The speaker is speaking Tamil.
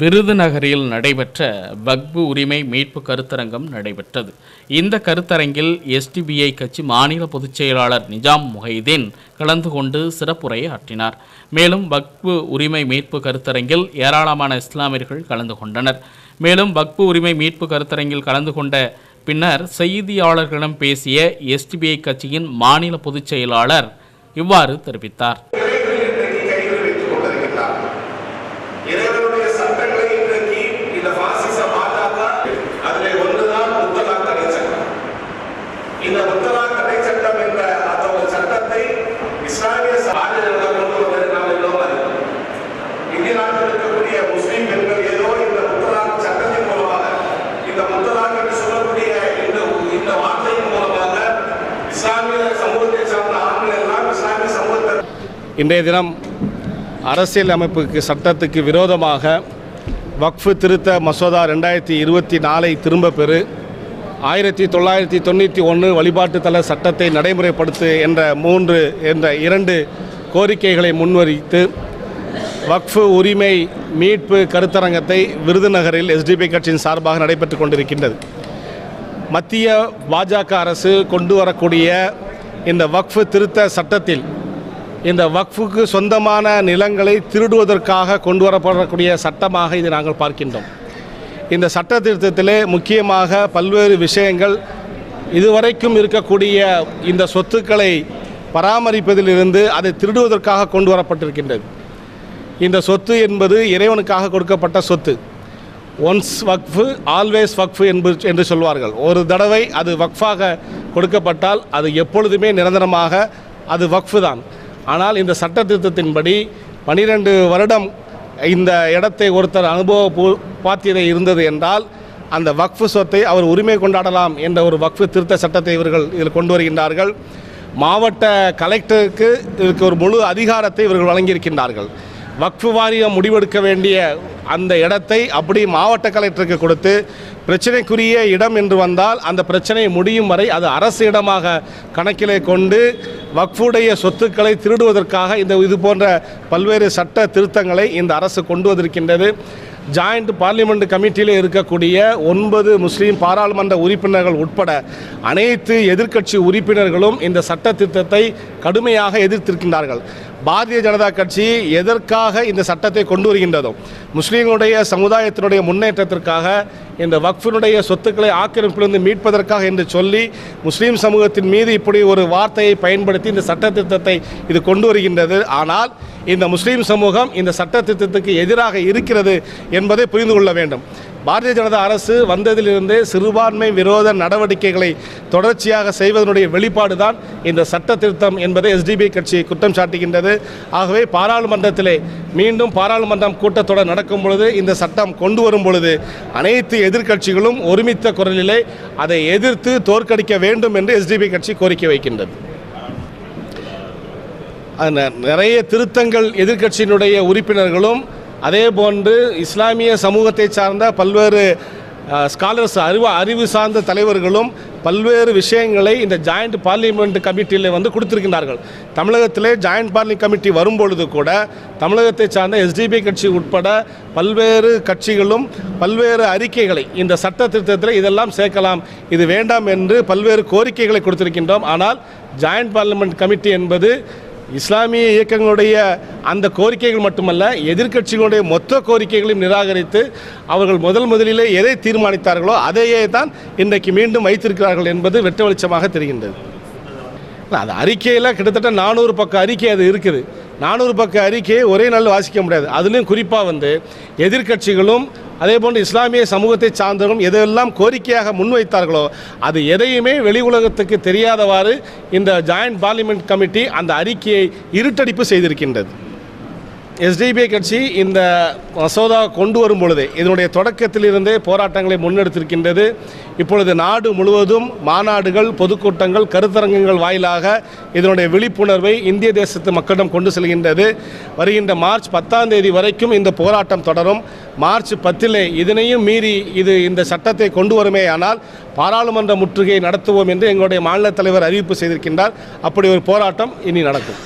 விருதுநகரில் நடைபெற்ற வக்பு உரிமை மீட்பு கருத்தரங்கம் நடைபெற்றது. இந்த கருத்தரங்கில் எஸ்டிபிஐ கட்சி மாநில பொதுச் செயலாளர் நிஜாம் முஹைதீன் கலந்து கொண்டு சிறப்புரை ஆற்றினார். மேலும் வக்பு உரிமை மீட்பு கருத்தரங்கில் ஏராளமான இஸ்லாமியர்கள் கலந்து கொண்டனர். மேலும் வக்பு உரிமை மீட்பு கருத்தரங்கில் கலந்து கொண்ட பின்னர் செய்தியாளர்களிடம் பேசிய எஸ்டிபிஐ கட்சியின் மாநில பொதுச் செயலாளர் இவ்வாறு தெரிவித்தார் இன்றைக்கு கையில் வைத்துக் கொண்டிருக்கின்றார் இறைவனுடைய சட்டங்களை இன்றைக்கு இந்த பாசிச பாஜக அதிலே ஒன்றுதான் முத்தலாக் தடை சட்டம் இந்த முத்தலாக் தடை சட்டம் என்ற அந்த ஒரு சட்டத்தை இஸ்லாமிய சாதனைகளை கொண்டு வந்ததை இந்திய நாட்டில் இருக்கக்கூடிய முஸ்லீம் பெண்கள் ஏதோ இந்த முத்தலாக் சட்டத்தின் மூலமாக இந்த முத்தலாக் என்று சொல்லக்கூடிய இந்த இந்த வார்த்தையின் மூலமாக இஸ்லாமிய சமூகத்தை சார்ந்த ஆண்கள் எல்லாம் இஸ்லாமிய சமூகத்தை இன்றைய தினம் அரசியல் அமைப்புக்கு சட்டத்துக்கு விரோதமாக வக்ஃபு திருத்த மசோதா ரெண்டாயிரத்தி இருபத்தி நாலை திரும்ப பெறு. ஆயிரத்தி தொள்ளாயிரத்தி தொண்ணூற்றி ஒன்று வழிபாட்டுத்தல சட்டத்தை நடைமுறைப்படுத்து என்ற மூன்று என்ற இரண்டு கோரிக்கைகளை முன்வைத்து வக்ஃபு உரிமை மீட்பு கருத்தரங்கத்தை விருதுநகரில் எஸ்டிபி கட்சியின் சார்பாக நடைபெற்று கொண்டிருக்கின்றது. மத்திய பாஜக அரசு கொண்டு வரக்கூடிய இந்த வக்ஃபு திருத்த சட்டத்தில் இந்த வக்ஃபுக்கு சொந்தமான நிலங்களை திருடுவதற்காக கொண்டு வரப்படக்கூடிய சட்டமாக இது நாங்கள் பார்க்கின்றோம். இந்த சட்ட திருத்தத்திலே முக்கியமாக பல்வேறு விஷயங்கள் இதுவரைக்கும் இருக்கக்கூடிய இந்த சொத்துக்களை பராமரிப்பதிலிருந்து அதை திருடுவதற்காக கொண்டு வரப்பட்டிருக்கின்றது. இந்த சொத்து என்பது இறைவனுக்காக கொடுக்கப்பட்ட சொத்து. ஒன்ஸ் வக்ஃபு ஆல்வேஸ் வக்ஃபு என்பது என்று சொல்வார்கள். ஒரு தடவை அது வக்ஃபாக கொடுக்கப்பட்டால் அது எப்பொழுதுமே நிரந்தரமாக அது வக்ஃபு தான் ஆனால் இந்த சட்ட திருத்தத்தின்படி பனிரெண்டு வருடம் இந்த இடத்தை ஒருத்தர் அனுபவ பாத்தியதை இருந்தது என்றால் அந்த வக்ஃபு சொத்தை அவர் உரிமை கொண்டாடலாம் என்ற ஒரு வக்ஃபு திருத்த சட்டத்தை இவர்கள் இதில் கொண்டு வருகின்றார்கள். மாவட்ட கலெக்டருக்கு இதற்கு ஒரு முழு அதிகாரத்தை இவர்கள் வழங்கியிருக்கின்றார்கள். வக்ஃபு வாரியம் முடிவெடுக்க வேண்டிய அந்த இடத்தை அப்படி மாவட்ட கலெக்டருக்கு கொடுத்து பிரச்சனைக்குரிய இடம் என்று வந்தால் அந்த பிரச்சனை முடியும் வரை அது அரசு இடமாக கணக்கிலே கொண்டு வக்ஃபுடைய சொத்துக்களை திருடுவதற்காக இந்த இது போன்ற பல்வேறு சட்ட திருத்தங்களை இந்த அரசு கொண்டு வந்திருக்கின்றது. ஜாயிண்ட் பார்லிமெண்ட் கமிட்டியில் இருக்கக்கூடிய ஒன்பது முஸ்லீம் பாராளுமன்ற உறுப்பினர்கள் உட்பட அனைத்து எதிர்க்கட்சி உறுப்பினர்களும் இந்த சட்ட திருத்தத்தை கடுமையாக எதிர்த்திருக்கின்றார்கள். பாரதிய ஜனதா கட்சி எதற்காக இந்த சட்டத்தை கொண்டு வருகின்றதோ முஸ்லீம்களுடைய சமுதாயத்தினுடைய முன்னேற்றத்திற்காக இந்த வக்ஃபினுடைய சொத்துக்களை ஆக்கிரமிப்பிலிருந்து மீட்பதற்காக என்று சொல்லி முஸ்லீம் சமூகத்தின் மீது இப்படி ஒரு வார்த்தையை பயன்படுத்தி இந்த சட்ட திருத்தத்தை இது கொண்டு வருகின்றது. ஆனால் இந்த முஸ்லீம் சமூகம் இந்த சட்ட திருத்தத்துக்கு எதிராக இருக்கிறது என்பதை புரிந்து கொள்ள வேண்டும். பாரதிய ஜனதா அரசு வந்ததிலிருந்தே சிறுபான்மை விரோத நடவடிக்கைகளை தொடர்ச்சியாக செய்வதனுடைய வெளிப்பாடு தான் இந்த சட்ட திருத்தம் என்பதை எஸ்டிபி கட்சி குற்றம் சாட்டுகின்றது. ஆகவே பாராளுமன்றத்திலே மீண்டும் பாராளுமன்றம் கூட்டத்தொடர் நடக்கும் பொழுது இந்த சட்டம் கொண்டு வரும் பொழுது அனைத்து எதிர்க்கட்சிகளும் ஒருமித்த குரலிலே அதை எதிர்த்து தோற்கடிக்க வேண்டும் என்று எஸ்டிபி கட்சி கோரிக்கை வைக்கின்றது. நிறைய திருத்தங்கள் எதிர்க்கட்சியினுடைய உறுப்பினர்களும் அதே போன்று இஸ்லாமிய சமூகத்தை சார்ந்த பல்வேறு ஸ்காலர்ஸ் அறிவு அறிவு சார்ந்த தலைவர்களும் பல்வேறு விஷயங்களை இந்த ஜாயிண்ட் பார்லிமெண்ட் கமிட்டியில் வந்து கொடுத்திருக்கிறார்கள் தமிழகத்திலே ஜாயிண்ட் பார்லி கமிட்டி வரும்பொழுது கூட தமிழகத்தை சார்ந்த எஸ்டிபி கட்சி உட்பட பல்வேறு கட்சிகளும் பல்வேறு அறிக்கைகளை இந்த சட்ட திருத்தத்தில் இதெல்லாம் சேர்க்கலாம் இது வேண்டாம் என்று பல்வேறு கோரிக்கைகளை கொடுத்திருக்கின்றோம். ஆனால் ஜாயிண்ட் பார்லிமெண்ட் கமிட்டி என்பது இஸ்லாமிய இயக்கங்களுடைய அந்த கோரிக்கைகள் மட்டுமல்ல எதிர்க்கட்சிகளுடைய மொத்த கோரிக்கைகளையும் நிராகரித்து அவர்கள் முதல் முதலிலே எதை தீர்மானித்தார்களோ அதையே தான் இன்றைக்கு மீண்டும் வைத்திருக்கிறார்கள் என்பது வெட்ட வெளிச்சமாக தெரிகின்றது. அது அறிக்கையில் கிட்டத்தட்ட நானூறு பக்க அறிக்கை அது இருக்குது. நானூறு பக்க அறிக்கையை ஒரே நாள் வாசிக்க முடியாது. அதுலேயும் குறிப்பாக வந்து எதிர்க்கட்சிகளும் அதே போன்று இஸ்லாமிய சமூகத்தை சார்ந்தவர்களும் எதெல்லாம் கோரிக்கையாக முன்வைத்தார்களோ அது எதையுமே வெளி உலகத்துக்கு தெரியாதவாறு இந்த ஜாயிண்ட் பார்லிமெண்ட் கமிட்டி அந்த அறிக்கையை இருட்டடிப்பு செய்திருக்கின்றது. எஸ்டிபிஐ கட்சி இந்த மசோதா கொண்டு வரும் பொழுது இதனுடைய தொடக்கத்திலிருந்தே போராட்டங்களை முன்னெடுத்திருக்கின்றது. இப்பொழுது நாடு முழுவதும் மாநாடுகள் பொதுக்கூட்டங்கள் கருத்தரங்கங்கள் வாயிலாக இதனுடைய விழிப்புணர்வை இந்திய தேசத்து மக்களிடம் கொண்டு செல்கின்றது. வருகின்ற மார்ச் பத்தாம் தேதி வரைக்கும் இந்த போராட்டம் தொடரும். மார்ச் பத்திலே இதனையும் மீறி இது இந்த சட்டத்தை கொண்டு வருமே ஆனால் பாராளுமன்ற முற்றுகையை நடத்துவோம் என்று எங்களுடைய மாநில தலைவர் அறிவிப்பு செய்திருக்கின்றார். அப்படி ஒரு போராட்டம் இனி நடக்கும்.